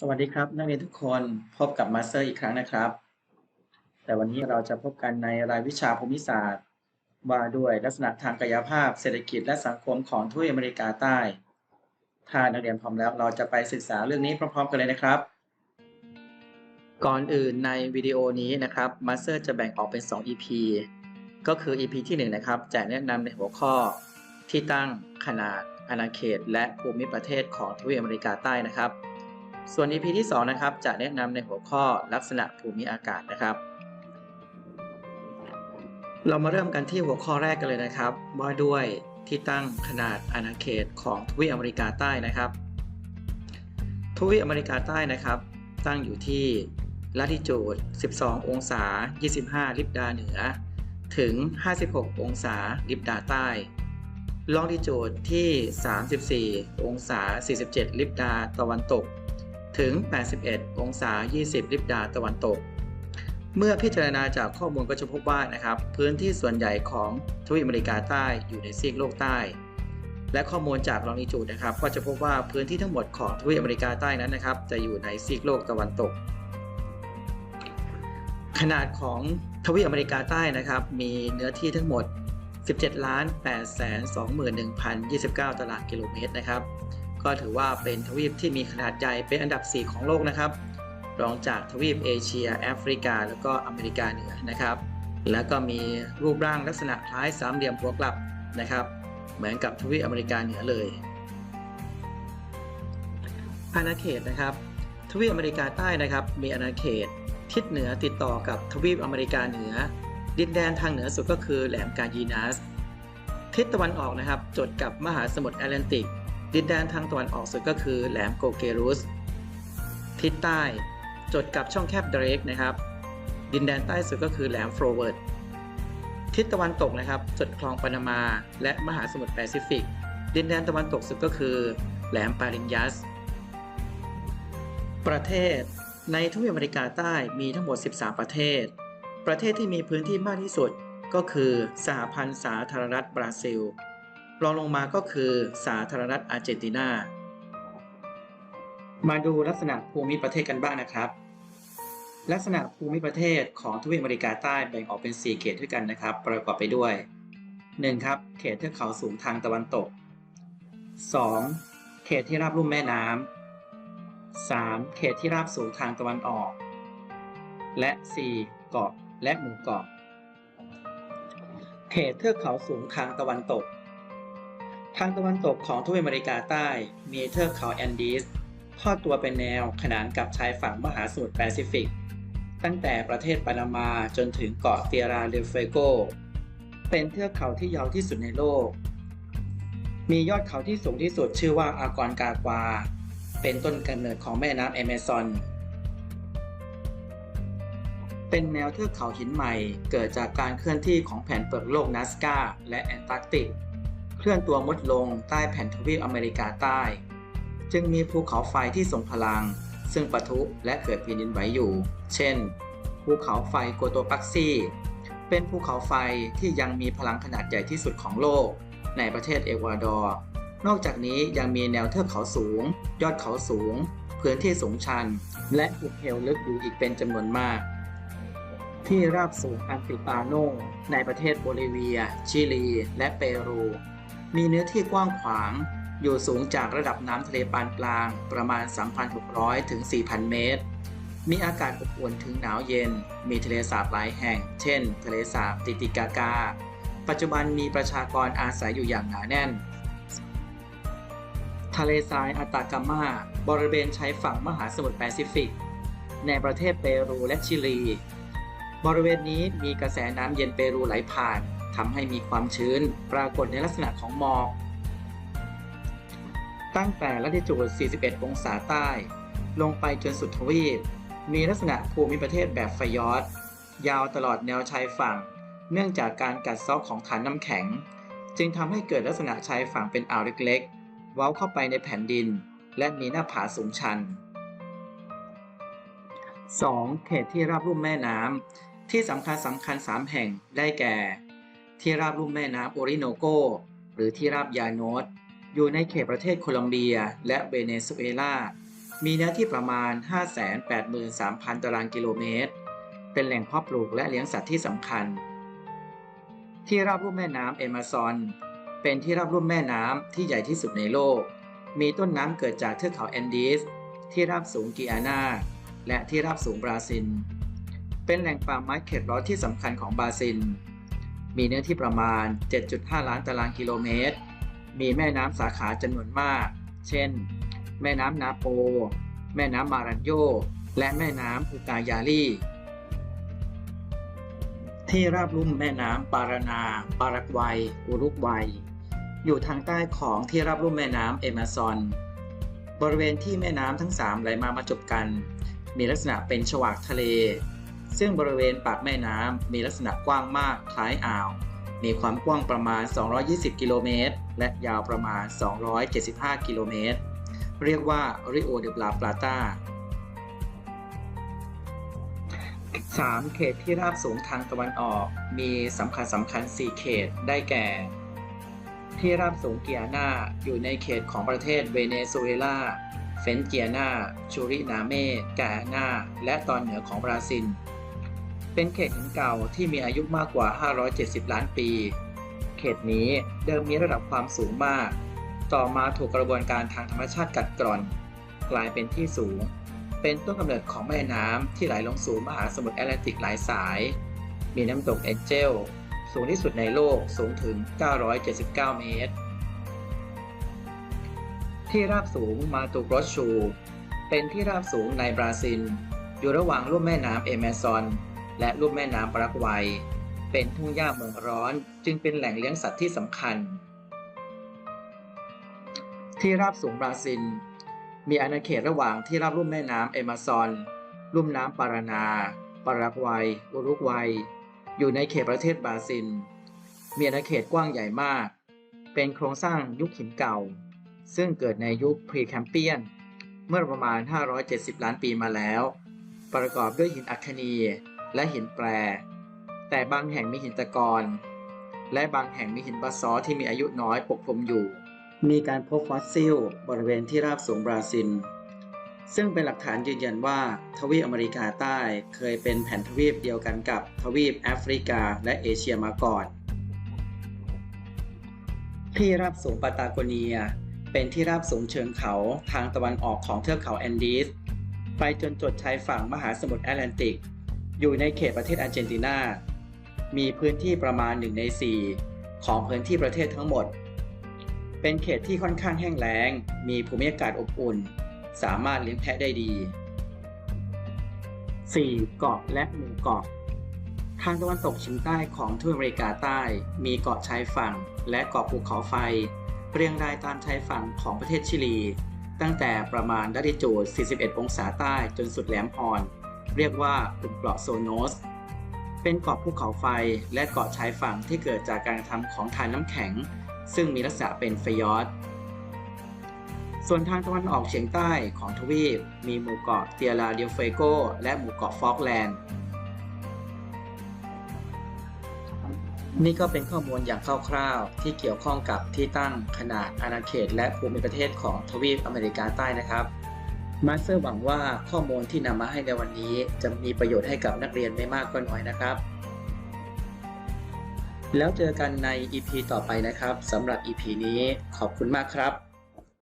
สวัสดีครับ นักเรียนทุกคนพบกับมาสเตอร์อีกครั้งนะครับ แต่วันนี้เราจะพบกันในรายวิชาภูมิศาสตร์ ว่าด้วยลักษณะทางกายภาพเศรษฐกิจและสังคมของทวีปอเมริกาใต้ ถ้านักเรียนพร้อมแล้วเราจะไปศึกษาเรื่องนี้พร้อมๆกันเลยนะครับ ก่อนอื่นในวิดีโอนี้นะครับมาสเตอร์จะแบ่งออกเป็น 2 EP ก็คือ EP ที่ 1 นะครับจะแนะนำในหัวข้อที่ตั้งขนาดอาณาเขต และภูมิประเทศของทวีปอเมริกาใต้นะครับ ส่วน EP ที่2นะครับจะแนะนำในหัวข้อลักษณะภูมิอากาศนะครับ เรามาเริ่มกันที่หัวข้อแรกกันเลยนะครับ ว่าด้วยที่ตั้งขนาดอาณาเขตของทวีปอเมริกาใต้นะครับทวีปอเมริกาใต้นะครับ ตั้งอยู่ที่ลัติจูด 12 องศา 25 ลิบดาเหนือ ถึง 56 องศา ลิบดาใต้ลองดิจูดที่ 34 องศา 47 ลิบดาตะวันตก ถึง 81 องศา 20 ลิบดาตะวันตก เมื่อพิจารณาจากข้อมูลก็จะพบว่านะครับ พื้นที่ส่วนใหญ่ของทวีปอเมริกาใต้อยู่ในซีกโลกใต้ และข้อมูลจากลองดิจูดนะครับ ก็จะพบว่าพื้นที่ทั้งหมดของทวีปอเมริกาใต้นั้นนะครับ จะอยู่ในซีกโลกตะวันตก ขนาดของทวีปอเมริกาใต้นะครับ มีเนื้อที่ทั้งหมด 17,821,029 ตารางกิโลเมตรนะครับ ก็ถือว่าเป็นทวีปที่มีขนาดใหญ่เป็นอันดับ 4 ของโลกนะครับ รองจากทวีปเอเชีย แอฟริกา แล้วก็อเมริกาเหนือนะครับ แล้วก็มีรูปร่างลักษณะคล้ายสามเหลี่ยมหัวกลับนะครับ เหมือนกับทวีปอเมริกาเหนือเลยอาณาเขตนะครับ ทวีปอเมริกาใต้นะครับ มีอาณาเขตทิศเหนือติดต่อกับทวีปอเมริกาเหนือ ดินแดนทางเหนือสุดก็คือแหลมกายีนัสทิศตะวันออกนะครับ จดกับมหาสมุทรแอตแลนติก ดินแดนทางตะวันออกสุดก็คือแหลมโกเกรุส ทิศใต้จดกับช่องแคบเดรกนะครับ ดินแดนใต้สุดก็คือแหลมโฟรเวิร์ด ทิศตะวันตกนะครับ จดคลองปานามา และมหาสมุทรแปซิฟิก ดินแดนตะวันตกสุดก็คือ แหลมปาริญญัส ประเทศในทวีปอเมริกาใต้มีทั้งหมด 13 ประเทศ ประเทศที่มีพื้นที่มากที่สุดก็คือสหพันธ์สาธารณรัฐบราซิล รองลงมาก็คือสาธารณรัฐอาร์เจนตินา มาดูลักษณะภูมิประเทศกันบ้างนะครับ ลักษณะภูมิประเทศของทวีปอเมริกาใต้แบ่งออกเป็น 4 เขตด้วยกันนะครับ ประกอบไปด้วย 1. ครับ เขตเทือกเขาสูงทางตะวันตก 2. เขตที่ราบลุ่มแม่น้ำ 3. เขตที่ราบสูงทางตะวันออก และ 4. เกาะและหมู่เกาะ เขตเทือกเขาสูงทางตะวันตก ทางตะวันตกของทวีปอเมริกาใต้มีเทือกเขาแอนดีสทอดตัวเป็นแนวขนานกับชายฝั่งมหาสมุทรแปซิฟิก ตั้งแต่ประเทศปานามาจนถึงเกาะเตียราเดลเฟโก เป็นเทือกเขาที่ยาวที่สุดในโลก มียอดเขาที่สูงที่สุดชื่อว่าอากอนกากวา เป็นต้นกำเนิดของแม่น้ำแอมซอน เป็นแนวเทือกเขาหินใหม่ เกิดจากการเคลื่อนที่ของแผ่นเปลือกโลกนัสกาและแอนตาร์กติก เคลื่อนตัวมุดลงใต้แผ่นทวีปอเมริกาใต้ จึงมีภูเขาไฟที่ทรงพลัง ซึ่งปะทุและเกิดแผ่นดินไหวอยู่ เช่น ภูเขาไฟโกโตปักซี่ เป็นภูเขาไฟที่ยังมีพลังขนาดใหญ่ที่สุดของโลก ในประเทศเอกวาดอร์ นอกจากนี้ยังมีแนวเทือกเขาสูง ยอดเขาสูง พื้นที่สูงชัน และหุบเหวลึกอยู่อีกเป็นจำนวนมาก ที่ราบสูงอันติปาโนในประเทศโบลิเวีย ชิลี และเปรู มีเนื้อที่กว้างขวาง อยู่สูงจากระดับน้ำทะเลปานกลางประมาณ 3,600 ถึง 4,000 เมตร มีอากาศอบอุ่นถึงหนาวเย็น มีทะเลสาบหลายแห่ง เช่น ทะเลสาบติติกากา ปัจจุบันมีประชากรอาศัยอยู่อย่างหนาแน่น ทะเลทรายอาตากามา บริเวณชายฝั่งมหาสมุทรแปซิฟิก ในประเทศเปรูและชิลี บริเวณนี้มีกระแสน้ำเย็นเปรูไหลผ่าน ทำให้มีความชื้นปรากฏในลักษณะของหมอก ตั้งแต่ลัติจูด 41 องศาใต้ ลงไปจนสุดทวีป มีลักษณะภูมิประเทศแบบฟยอดยาวตลอดแนวชายฝั่ง เนื่องจากการกัดเซาะของฐานน้ำแข็ง จึงทำให้เกิดลักษณะชายฝั่งเป็นอ่าวเล็กๆ เว้าเข้าไปในแผ่นดิน และมีหน้าผาสูงชัน 2. เขตที่ราบลุ่มแม่น้ำที่สำคัญสำคัญ 3 แห่งได้แก่ ที่ราบลุ่มแม่น้ำโอริโนโก หรือที่ราบยาโนสอยู่ในเขตประเทศโคลอมเบีย และเวเนซุเอลา มีเนื้อที่ประมาณ 583,000 ตารางกิโลเมตร เป็นแหล่งเพาะปลูกและเลี้ยงสัตว์ที่สำคัญ ที่ราบลุ่มแม่น้ำเอมะซอน เป็นที่ราบลุ่มแม่น้ำที่ใหญ่ที่สุดในโลก มีต้นน้ำเกิดจากเทือกเขาแอนดีส ที่ราบสูงกิอานา และที่ราบสูงบราซิล เป็นแหล่งป่าไม้เขตร้อนที่สำคัญของบราซิล มีเนื้อที่ประมาณ 7.5 ล้านตารางกิโลเมตร มีแม่น้ำสาขาจำนวนมาก เช่น แม่น้ำนาโป แม่น้ำมารันโย และแม่น้ำอุกายาลีที่ราบลุ่มแม่น้ำปารานา ปารากวัย อุรุกวัย อยู่ทางใต้ของที่ราบลุ่มแม่น้ำเอมะซอน บริเวณที่แม่น้ำทั้งสามไหลมามาจบกัน มีลักษณะเป็นฉวากทะเล ซึ่งบริเวณปากแม่น้ำมีลักษณะกว้างมากคล้ายอ่าว มีความกว้างประมาณ 220 กิโลเมตร และยาวประมาณ 275 กิโลเมตร เรียกว่า Rio de la Plata 3เขตที่ราบสูงทางตะวันออกมีสำคัญสำคัญ 4 เขตได้แก่ ที่ราบสูงเกียนาอยู่ในเขตของประเทศเวเนซุเอลาเฟนเกียนาชูรินาเมกานาและตอนเหนือของบราซิล เป็นเขตหินเก่าที่มีอายุมากกว่า 570 ล้านปี เขตนี้เดิมมีระดับความสูงมาก ต่อมาถูกกระบวนการทางธรรมชาติกัดกร่อน กลายเป็นที่สูง เป็นต้นกำเนิดของแม่น้ำที่ไหลลงสู่มหาสมุทรแอตแลนติกหลายสาย มีน้ำตกเอ็นเจลสูงที่สุดในโลกสูงถึง 979 เมตร ที่ราบสูงมาตุกรสชู เป็นที่ราบสูงในบราซิล อยู่ระหว่างลุ่มแม่น้ำเอเมซอน และลุ่มแม่น้ำปารากวัย เป็นทุ่งหญ้าเมืองร้อน จึงเป็นแหล่งเลี้ยงสัตว์ที่สำคัญ ที่ราบสูงบราซิล มีอาณาเขตระหว่างที่ราบลุ่มแม่น้ำเอมะซอนลุ่มน้ำปารานา ปารากวัย อุรุกวัย อยู่ในเขตประเทศบราซิล มีอาณาเขตกว้างใหญ่มาก เป็นโครงสร้างยุคหินเก่า ซึ่งเกิดในยุคพรีแคมเปียน เมื่อประมาณ 570 ล้านปีมาแล้ว ประกอบด้วยหินอัคนี และหินแปร แต่บางแห่งมีหินตะกอนและบางแห่งมีหินบาซอที่มีอายุน้อยปกคลุมอยู่ มีการพบฟอสซิล บริเวณที่ราบสูงบราซิล ซึ่งเป็นหลักฐานยืนยันว่าทวีปอเมริกาใต้เคยเป็นแผ่นทวีปเดียวกันกับทวีปแอฟริกาและเอเชียมาก่อน ที่ราบสูงปาตาโกเนีย เป็นที่ราบสูงเชิงเขาทางตะวันออกของเทือกเขาแอนดีส ไปจนจดชายฝั่งมหาสมุทรแอตแลนติก อยู่ในเขตประเทศอาร์เจนตินา มีพื้นที่ประมาณ 1 ใน 4 ของพื้นที่ประเทศทั้งหมด เป็นเขตที่ค่อนข้างแห้งแล้ง มีภูมิอากาศอบอุ่น สามารถเลี้ยงแพะได้ดี 4. เกาะและหมู่เกาะ ทางตะวันตกเฉียงใต้ของทวีปอเมริกาใต้ มีเกาะชายฝั่ง และเกาะภูเขาไฟ เรียงรายตามชายฝั่งของประเทศชิลี ตั้งแต่ประมาณดัติจูด 41 องศาใต้จนสุดแหลมฮอน เรียกว่ากลุ่มเกาะโซโนส เป็นเกาะภูเขาไฟและเกาะชายฝั่งที่เกิดจากการกระทำของทานน้ำแข็ง ซึ่งมีลักษณะเป็นฟยอร์ดส่วนทางตะวันออกเฉียงใต้ของทวีป มีหมู่เกาะเตียราเดียเฟโก และหมู่เกาะฟอกแลนด์ นี่ก็เป็นข้อมูลอย่างคร่าวๆ ที่เกี่ยวข้องกับที่ตั้งขนาดอาณาเขต และภูมิประเทศของทวีปอเมริกาใต้นะครับ มาสเตอร์หวังว่าข้อมูลที่นำมาให้ในวันนี้ จะมีประโยชน์ให้กับนักเรียนไม่มากก็น้อยนะครับ แล้วเจอกันใน EP ต่อไปนะครับสำหรับ EP นี้ขอบคุณมากครับ